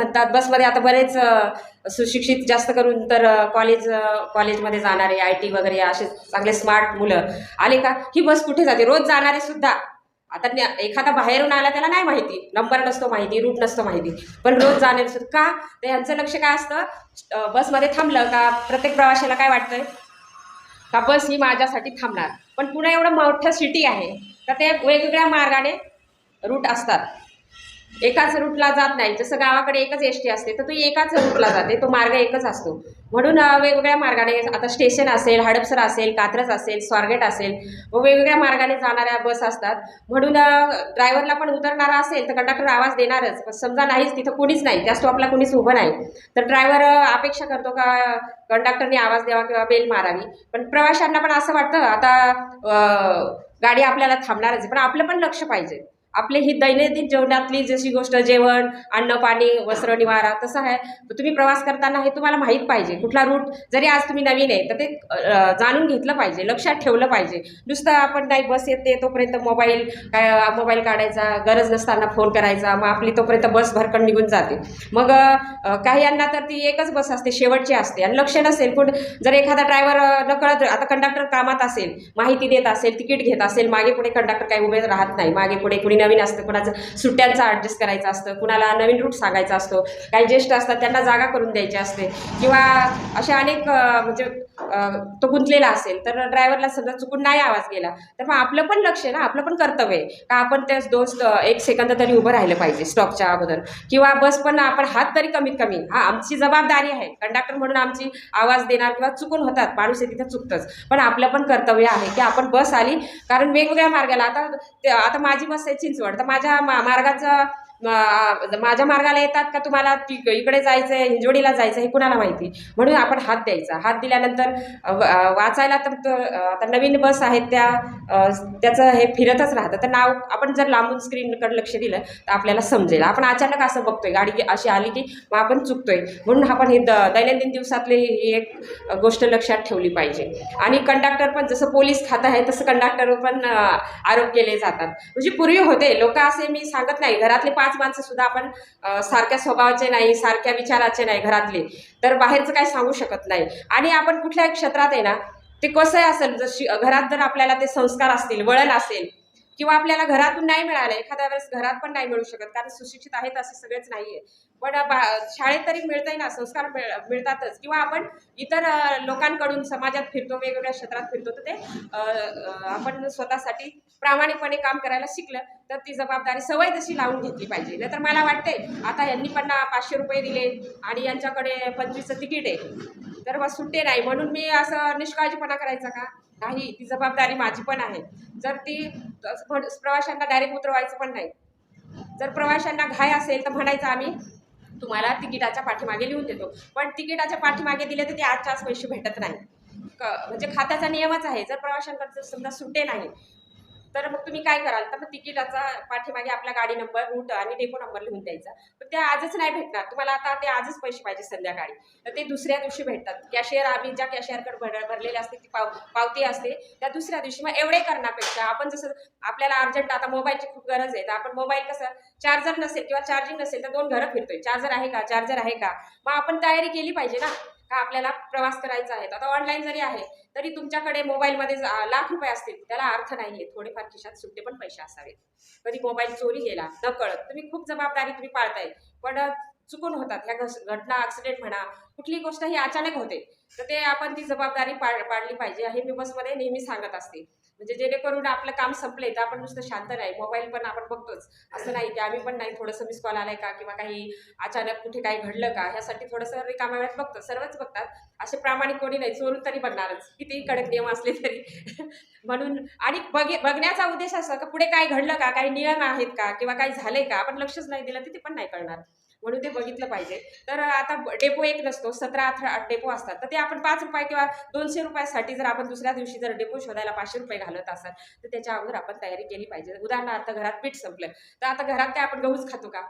म्हणतात बसमध्ये आता बरेच सुशिक्षित जास्त करून तर कॉलेज कॉलेजमध्ये जाणारे आय टी वगैरे असे चांगले स्मार्ट मुलं आले का? ही बस कुठे जाते? रोज जाणारे सुद्धा. आता एखादा बाहेरून आला त्याला नाही माहिती. नंबर नसतो माहिती रूट नसतो माहिती. पण रोज जाणारे सुद्धा का? तर यांचं लक्ष काय असतं? बसमध्ये थांबलं का? प्रत्येक प्रवाशाला काय वाटतंय? का बस ही माझ्यासाठी थांबणार? पण पुणे एवढं मोठं सिटी आहे तर ते वेगवेगळ्या मार्गाने रूट असतात. एकाच रूटला जात नाही. जसं गावाकडे एकच एस टी असते तर तो एकाच रूटला जाते. तो मार्ग एकच असतो. म्हणून वेगवेगळ्या मार्गाने आता स्टेशन असेल हडपसर असेल कात्रज असेल स्वारगेट असेल व वेगवेगळ्या मार्गाने जाणाऱ्या बस असतात. म्हणून ड्रायव्हरला पण उतरणारा असेल तर कंडक्टर आवाज देणारच. पण समजा नाहीच तिथं कोणीच नाही. त्या स्टॉपला कोणीच उभं नाही. तर ड्रायव्हर अपेक्षा करतो का कंडक्टरने आवाज द्यावा किंवा बेल मारावी. पण प्रवाशांना पण असं वाटतं आता गाडी आपल्याला थांबणारच आहे. पण आपलं पण लक्ष पाहिजे. आपली ही दैनंदिन जीवनातली जशी गोष्ट जेवण अन्न पाणी वस्त्र निवारा तसं आहे. तर तुम्ही प्रवास करताना हे तुम्हाला माहीत पाहिजे. कुठला रूट जरी आज तुम्ही नवीन आहे तर ते जाणून घेतलं पाहिजे लक्षात ठेवलं पाहिजे. नुसतं आपण नाही बस येते तोपर्यंत मोबाईल काय मोबाईल काढायचा गरज नसताना फोन करायचा मग आपली तोपर्यंत बस भरकन निघून जाते. मग काही यांना तर ती एकच बस असते शेवटची असते. आणि लक्ष नसेल पण जर एखादा ड्रायव्हर नकळत आता कंडक्टर कामात असेल माहिती देत असेल तिकीट घेत असेल मागे पुढे कंडक्टर काही उभे राहत नाही मागे पुढे कुणी नवीन असतं कुणाचं सुट्ट्यांचा ॲडजस्ट करायचं असतं कुणाला नवीन रूट सांगायचा असतो काही ज्येष्ठ असतात त्यांना जागा करून द्यायची असते. किंवा अशा अनेक म्हणजे तो गुंतलेला असेल तर ड्रायव्हरला समजा चुकून नाही आवाज गेला तर मग आपलं पण लक्ष आहे ना आपलं पण कर्तव्य आहे. का आपण त्याच दोस्त एक सेकंद तरी उभं राहिलं पाहिजे स्टॉपच्या अगोदर. किंवा बस पण आपण हात तरी कमीत कमी हा आमची जबाबदारी आहे. कंडक्टर म्हणून आमची आवाज देणार किंवा चुकून होतात माणूस आहे तिथं चुकतंच. पण आपलं पण कर्तव्य आहे की आपण बस आली कारण वेगवेगळ्या मार्गाला आता आता माझी बस आहे चिंचवड तर माझ्या मा मार्गाचं माझ्या मार्गाला येतात का तुम्हाला? ति इकडे जायचं आहे हिंजोडीला जायचं आहे हे कुणाला माहिती? म्हणून आपण हात द्यायचा. हात दिल्यानंतर वाचायला तर आता नवीन बस आहेत त्या त्याचं हे फिरतच राहतं. तर नाव आपण जर लांबून स्क्रीनकडे लक्ष दिलं तर आपल्याला समजेल. आपण अचानक असं बघतोय गाडी अशी आली की मग आपण चुकतोय. म्हणून आपण हे द दैनंदिन दिवसातली ही एक गोष्ट लक्षात ठेवली पाहिजे. आणि कंडक्टर पण जसं पोलीस खातं आहे तसं कंडक्टर पण आरोप केले जातात. म्हणजे पूर्वी होते. लोक असे मी सांगत नाही. घरातले पाच माणसं सुद्धा आपण सारख्या स्वभावाचे नाही सारख्या विचाराचे नाही घरातले. तर बाहेरचं काही सांगू शकत नाही. आणि आपण कुठल्या क्षेत्रात आहे ना ते कसंही असेल जर घरात जर आपल्याला ते संस्कार असतील वळण असेल किंवा आपल्याला घरातून नाही मिळालं एखाद्या वेळेस घरात पण नाही मिळू शकत कारण सुशिक्षित आहेत असे सगळेच नाही आहे पण बा शाळेत तरी मिळतंय ना संस्कार मिळ मिळतातच. किंवा आपण इतर लोकांकडून समाजात फिरतो वेगवेगळ्या क्षेत्रात फिरतो तर ते आपण स्वतःसाठी प्रामाणिकपणे काम करायला शिकलं तर ती जबाबदारी सवय जशी लावून घेतली पाहिजे. नाहीतर मला वाटते आता यांनी पण पाचशे रुपये दिले आणि यांच्याकडे पंचवीसचं तिकीट आहे. तर मग सुट्टे नाही. म्हणून मी असं निष्काळजीपणा करायचा का? नाही ती जबाबदारी माझी पण आहे. जर ती प्रवाशांना डायरेक्ट उतरवायचं पण नाही. जर प्रवाशांना घाय असेल तर म्हणायचं आम्ही तुम्हाला तिकिटाच्या पाठीमागे लिहून देतो. पण तिकिटाच्या पाठीमागे दिले तर ते आजच्या आज पैसे भेटत नाही. क म्हणजे खात्याचा नियमच आहे. जर प्रवाशांकडे समजा सुटे नाही तर मग तुम्ही काय कराल? तर मग तिकिटाचा पाठीमागे आपला गाडी नंबर रूट आणि डेपो नंबर लिहून द्यायचा. पण ते आजच नाही भेटणार. तुम्हाला आता ते आजच पैसे पाहिजे संध्याकाळी. तर ते दुसऱ्या दिवशी भेटतात. कॅशियर आम्ही ज्या कॅशियरकडे भर भरलेले असते ती पाव पावती असते त्या दुसऱ्या दिवशी मग एवढे करण्यापेक्षा आपण जसं आपल्याला अर्जंट आता मोबाईलची खूप गरज आहे. तर आपण मोबाईल कसं चार्जर नसेल किंवा चार्जिंग नसेल तर दोन घरं फिरतोय. चार्जर आहे का? चार्जर आहे का? मग आपण तयारी केली पाहिजे ना? का आपल्याला प्रवास करायचा आहे. आता ऑनलाईन जरी आहे तरी तुमच्याकडे मोबाईलमध्ये जा- लाख रुपये असतील. त्याला अर्थ नाही आहे थोडेफार खिशात सुट्टे पण पैसे असावेत. कधी मोबाईल चोरी गेला नकळत. तुम्ही खूप जबाबदारी तुम्ही पाळताय. पण चुकून होतात. ह्या घस- घटना ॲक्सिडेंट म्हणा कुठली गोष्ट ही अचानक होते तर ते आपण ती जबाबदारी पाड पाडली पाहिजे. हे मी बसमध्ये नेहमी सांगत असते. म्हणजे जेणेकरून आपलं काम संपले तर आपण नुसतं शांत नाही मोबाईल पण आपण बघतोच. असं नाही की आम्ही पण नाही थोडंसं मिस कॉल आलाय का किंवा काही अचानक कुठे काही घडलं का? ह्यासाठी थोडंसं रिकाम्या वेळात बघतो. सर्वच बघतात. असे प्रामाणिक कोणी नाही चोरून तरी बघणारच. कितीही कडक नियम असले तरी. म्हणून आणि बघे बघण्याचा उद्देश असा का पुढे काय घडलं का? काही नियम आहेत का? किंवा काही झाले का? आपण लक्षच नाही दिलं तर ते पण नाही कळणार. म्हणून ते बघितलं पाहिजे. तर आता डेपो एक नसतो सतरा अठरा डेपो असतात. तर ते आपण पाच रुपये किंवा दोनशे रुपयासाठी जर आपण दुसऱ्या दिवशी जर डेपो शोधायला पाचशे रुपये घालत असाल तर त्याच्या अगोदर आपण तयारी केली पाहिजे. उदाहरणार्थ घरात पीठ संपलं. तर आता घरात काय आपण गहूच खातो का?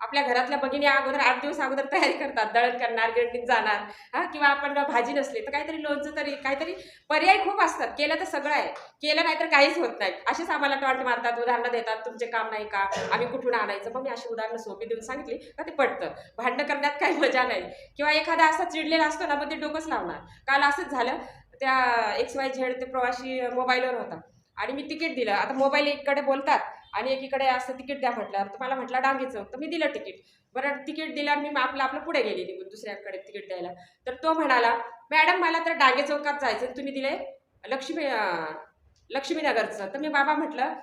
आपल्या घरातल्या भगिनी अगोदर आठ दिवस अगोदर तयारी करतात दळण करणार गिरणीत जाणार हा किंवा आपण भाजी नसली तर काहीतरी लोणचं तरी काहीतरी पर्याय खूप असतात. केलं तर सगळं आहे. केलं नाही तर काहीच होत नाही. असेच आम्हाला टॉन्ट मारतात उदाहरणं देतात तुमचे काम नाही का? आम्ही कुठून आणायचं? मग मी अशी उदाहरणं सोपी देऊन सांगितली का ते पडतं भांडणं करण्यात काही मजा नाही. किंवा एखादा असा चिडलेला असतो ना मग ते डोकंच लावणार. काल असंच झालं त्या एक्स वाय झेड ते प्रवासी मोबाईलवर होता. आणि मी तिकीट दिलं. आता मोबाईल एककडे बोलतात. आणि एकीकडे असं तिकीट द्या म्हटल्यावर तर मला म्हटलं डांगेचं तर मी दिलं तिकीट. बरं तिकीट दिल्यावर मी आपलं आपलं पुढे गेली निघून दुसऱ्याकडे तिकीट द्यायला. तर तो म्हणाला मॅडम मला तर डांगे चौकात जायचं तुम्ही दिले लक्ष्मी लक्ष्मीनगरचं. तर मी बाबा म्हटलं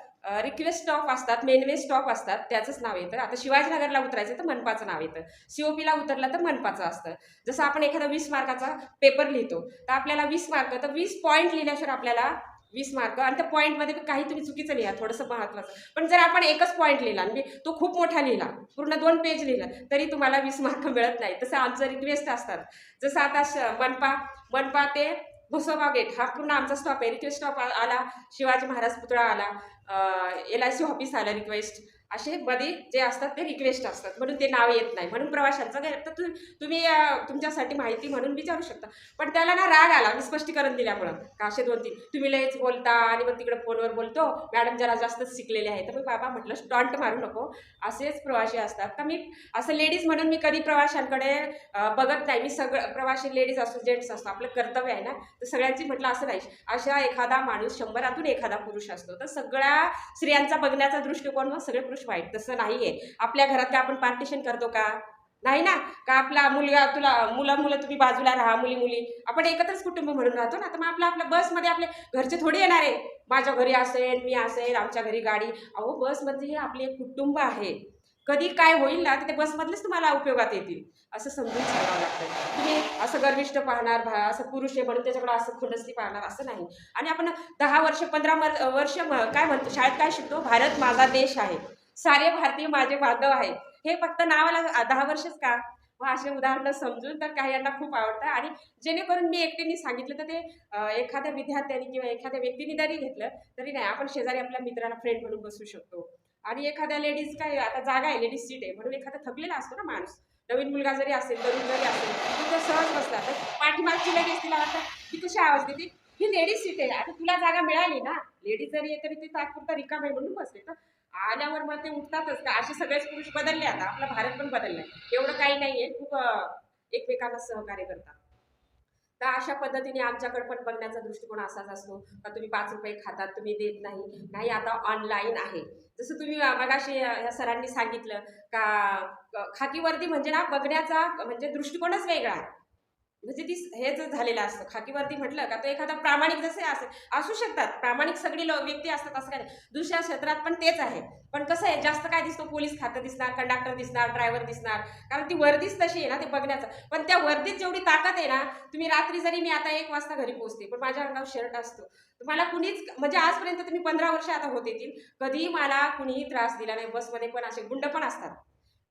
रिक्वेस्ट स्टॉप असतात मेनवे स्टॉप असतात त्याचंच नाव येतं. आता शिवाजीनगरला उतरायचं तर मनपाचं नाव येतं. सीओपीला उतरलं तर मनपाचं असतं. जसं आपण एखादा वीस मार्काचा पेपर लिहितो तर आपल्याला वीस मार्क तर वीस पॉईंट लिहिल्याशिवाय आपल्याला वीस मार्क. आणि त्या पॉईंटमध्ये काही तुम्ही चुकीचं लिहा थोडंसं महत्त्वाचं पण जर आपण एकच पॉईंट लिहिला आणि तो खूप मोठा लिहिला पूर्ण दोन पेज लिहिलं तरी तुम्हाला वीस मार्क मिळत नाही. तसं आमचं रिक्वेस्ट असतात. जसं आता श मनपा मनपा ते भुसोबा गेट हा पूर्ण आमचा स्टॉप आहे. रिक्वेस्ट स्टॉप आला शिवाजी महाराज पुतळा आला एल आय सी ऑफिस आलं रिक्वेस्ट असे मध्ये जे असतात ते रिक्वेस्ट असतात. म्हणून ते नाव येत नाही. म्हणून प्रवाशांचं काय तर तु- तुम्ही तुमच्यासाठी माहिती म्हणून विचारू शकता. पण त्याला ना राग आला. मी स्पष्टीकरण दिल्यामुळं. का असे दोन तीन तुम्ही लयच बोलता आणि मग तिकडे फोनवर बोलतो. मॅडम जरा जास्तच शिकलेले आहे तर मी बाबा म्हटलं स्टॉन्ट मारू नको. असेच प्रवासी असतात. तर मी असं लेडीज म्हणून मी कधी प्रवाशांकडे बघत नाही. मी सगळं प्रवासी लेडीज असो जेंट्स असतो आपलं कर्तव्य आहे ना. तर सगळ्यांची म्हटलं असं नाही. अशा एखादा माणूस शंभरातून एखादा पुरुष असतो. तर सगळ्या स्त्रियांचा बघण्याचा दृष्टिकोन मग सगळे पुरुष वाईट तसं नाही आहे आपल्या घरात का आपण पार्टिशन करतो का? नाही ना? का आपला मुलगा तुला मुलं मुलं तुम्ही बाजूला राहा मुली मुली आपण एकत्रच कुटुंब म्हणून राहतो ना? तर मग आपलं आपल्या बसमध्ये आपले घरचे थोडी येणार आहे. माझ्या घरी असेल मी असेल आमच्या घरी गाडी. अहो बसमध्ये हे आपले एक कुटुंब आहे. कधी काय होईल ना तर ते बसमधलेच तुम्हाला उपयोगात येतील. असं समजून सांगावं लागतं. तुम्ही असं गर्विष्ठ पाहणार भा असं पुरुष आहे म्हणून त्याच्याकडे असं खुडस्ती पाहणार असं नाही. आणि आपण दहा वर्ष पंधरा वर्ष काय म्हणतो शाळेत काय शिकतो? भारत माझा देश आहे. सारे भारतीय माझे बांधव आहे हे फक्त नावाला दहा वर्षच का? मग असे उदाहरणं समजून तर काही यांना खूप आवडतं. आणि जेणेकरून मी एकटीने सांगितलं तर ते एखाद्या विद्यार्थ्यांनी किंवा एखाद्या व्यक्तीने जरी घेतलं तरी नाही. आपण शेजारी आपल्या मित्राला फ्रेंड म्हणून बसू शकतो. आणि एखाद्या लेडीज काय आता जागा आहे लेडीज सीट आहे. म्हणून एखादा थकलेला असतो ना माणूस. नवीन मुलगा जरी असेल तरुण जरी असेल तर सहज बसला. तर पाठीमागची लगेच तिला वाटतं ती कशी आवाज देते? ही लेडीज सीट आहे. आता तुला जागा मिळाली ना. लेडीज जरी आहे तरी ते तात्पुरता रिकाम आहे म्हणून बसले तर आल्यावर मग ते उठतातच का? असे सगळेच पुरुष बदलले आता. आपला भारत पण बदललाय. एवढं काही नाहीये. खूप एकमेकांना सहकार्य करतात. तर अशा पद्धतीने आमच्याकडे पण बघण्याचा दृष्टिकोन असाच असतो. का तुम्ही पाच रुपये खातात तुम्ही देत नाही. नाही आता ऑनलाईन आहे. जसं तुम्ही मगाशी या सरांनी सांगितलं का खाकी वर्दी म्हणजे ना बघण्याचा म्हणजे दृष्टिकोनच वेगळा आहे. म्हणजे ती हे जर झालेलं असतं खाकीवरती म्हटलं का तो एखादा प्रामाणिक जसे असेल असू शकतात. प्रामाणिक सगळी व्यक्ती असतात असं काय नाही. दुसऱ्या क्षेत्रात पण तेच आहे. पण कसं आहे जास्त काय दिसतो पोलीस खातं दिसणार कंडक्टर दिसणार ड्रायव्हर दिसणार. कारण ती वर्दीच तशी आहे ना ते बघण्याचं. पण त्या वर्दीत जेवढी ताकद आहे ना तुम्ही रात्री जरी मी आता एक वाजता घरी पोहोचते पण माझ्या अंगावर शर्ट असतो. मला कुणीच म्हणजे आजपर्यंत तुम्ही पंधरा वर्ष आता होत येतील. कधीही मला कुणीही त्रास दिला नाही. बसमध्ये पण असे गुंड पण असतात.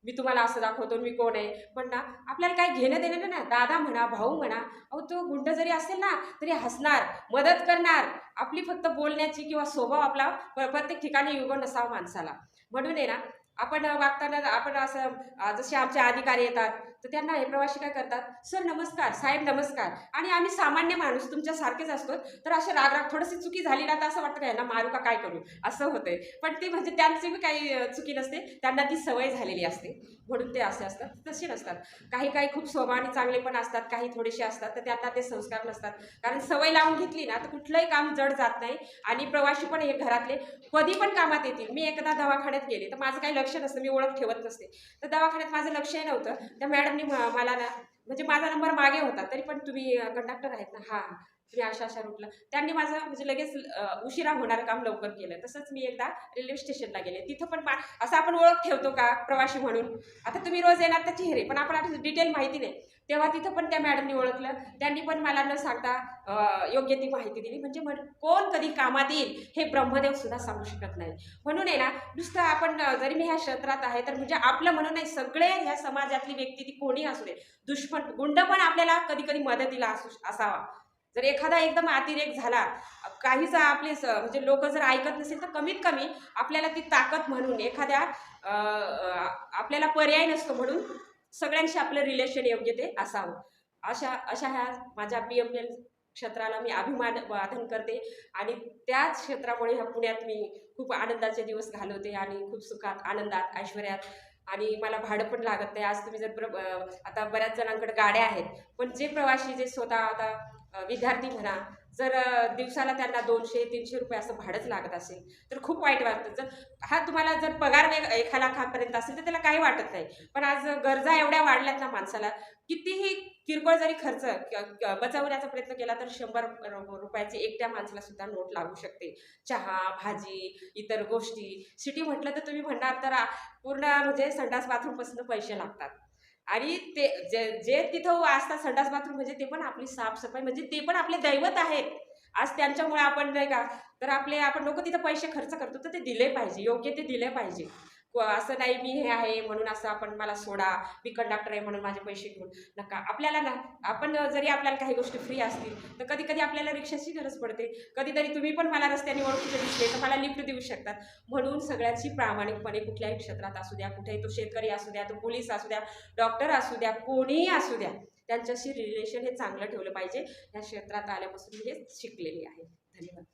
मी तुम्हाला असं दाखवतो मी कोण आहे? पण ना आपल्याला काही घेणं देणं ना. दादा म्हणा भाऊ म्हणा अहो तो गुंड जरी असेल ना तरी हसणार मदत करणार. आपली फक्त बोलण्याची किंवा स्वभाव आपला प्रत्येक ठिकाणी युग नसावा माणसाला. म्हणून आहे ना आपण वागताना आपण असं जसे आमचे अधिकारी येतात तर त्यांना हे प्रवासी काय करतात? सर नमस्कार साहेब नमस्कार. आणि आम्ही सामान्य माणूस तुमच्यासारखेच असतो तर असे राग राग थोडीशी चुकी झाली ना तर असं वाटतं काय मारू का काय करू? असं होतंय. पण ते म्हणजे त्यांची बी काही चुकी नसते त्यांना ती सवय झालेली असते. म्हणून ते असे असतात तसे नसतात. काही काही खूप स्वभावाने चांगले पण असतात काही थोडेसे असतात तर त्यांना ते संस्कार नसतात. कारण सवय लावून घेतली ना तर कुठलंही काम जड जात नाही. आणि प्रवासी पण हे घरातले कधी पण कामात येतील. मी एकदा दवाखान्यात गेले तर माझं काही लक्ष नसतं मी ओळख ठेवत नसते. तर दवाखान्यात माझं लक्षही नव्हतं. त्या मॅडमनी मला ना म्हणजे माझा नंबर मागे होता तरी पण तुम्ही कंडक्टर आहेत ना? हां तुम्ही अशा अशा रूटला त्यांनी माझं म्हणजे लगेच उशिरा होणार काम लवकर केलं. तसंच मी एकदा रेल्वे स्टेशनला गेले. तिथं पण असं आपण ओळख ठेवतो का? प्रवासी म्हणून. आता तुम्ही रोज येणार तर चेहरे पण आपण आता डिटेल माहिती नाही. तेव्हा तिथं पण त्या मॅडमनी ओळखलं. त्यांनी पण मला न सांगता योग्य ती माहिती दिली. म्हणजे म्हण कोण कधी कामात येईल हे ब्रह्मदेव सुद्धा सांगू शकत नाही. म्हणून आहे ना नुसतं आपण जरी मी ह्या क्षेत्रात आहे तर म्हणजे आपलं म्हणून नाही सगळे ह्या समाजातली व्यक्ती ती कोणी असू दे. दुश्मन गुंड पण आपल्याला कधी कधी मदतीला असू असावा. जर एखादा एकदम अतिरेक झाला काहीच आपले स- म्हणजे लोक जर ऐकत नसेल तर कमीत कमी आपल्याला ती ताकद म्हणून एखाद्या आपल्याला पर्याय नसतो म्हणून सगळ्यांशी आपलं रिलेशन योग्य ते असावं. अशा अशा ह्या माझ्या पी एम एल क्षेत्राला मी अभिमान वादन करते आणि त्याच क्षेत्रामुळे ह्या पुण्यात मी खूप आनंदाचे दिवस घालवते आणि खूप सुखात आनंदात ऐश्वर्यात आणि मला भाडं पण लागत नाही. आज तुम्ही जर प्र आता बऱ्याच जणांकडे गाड्या आहेत पण जे प्रवासी जे स्वतः आता विद्यार्थी म्हणा जर दिवसाला त्यांना दोनशे तीनशे रुपये असं भाडंच लागत असेल तर खूप वाईट वाटतं. जर हा तुम्हाला जर पगार वेग एका लाखापर्यंत असेल तर त्याला काही वाटत नाही. पण आज गरजा एवढ्या वाढल्यात ना माणसाला कितीही किरकोळ जरी खर्च बचावण्याचा प्रयत्न केला तर शंभर रुपयाची एकट्या माणसाला सुद्धा नोट लागू शकते. चहा भाजी इतर गोष्टी. सिटी म्हटलं तर तुम्ही म्हणणार तर पूर्ण म्हणजे संडास बाथरूमपासून पैसे लागतात. आणि ते जे जे तिथं असतात संडास बाथरूम म्हणजे ते पण आपली साफसफाई म्हणजे ते पण आपले दैवत आहेत. आज त्यांच्यामुळे आपण नाही का तर आपले आपण लोक तिथं पैसे खर्च करतो तर ते दिले पाहिजे योग्य ते दिले पाहिजे. असं नाही मी हे आहे म्हणून असं आपण मला सोडा मी कंडक्टर आहे म्हणून माझे पैसे घेऊन. नका. आपल्याला ना आपण जरी आपल्याला काही गोष्टी फ्री असतील तर कधी कधी आपल्याला रिक्षाची गरज पडते. कधीतरी तुम्ही पण मला रस्त्याने ओळखीचे दिसले तर मला लिफ्ट देऊ शकतात. म्हणून सगळ्यांची प्रामाणिकपणे कुठल्याही क्षेत्रात असू द्या कुठेही तो शेतकरी असू द्या तो पोलीस असू द्या डॉक्टर असू द्या कोणीही असू द्या त्यांच्याशी रिलेशन हे चांगलं ठेवलं पाहिजे. या क्षेत्रात आल्यापासून मी हे शिकलेली आहे. धन्यवाद.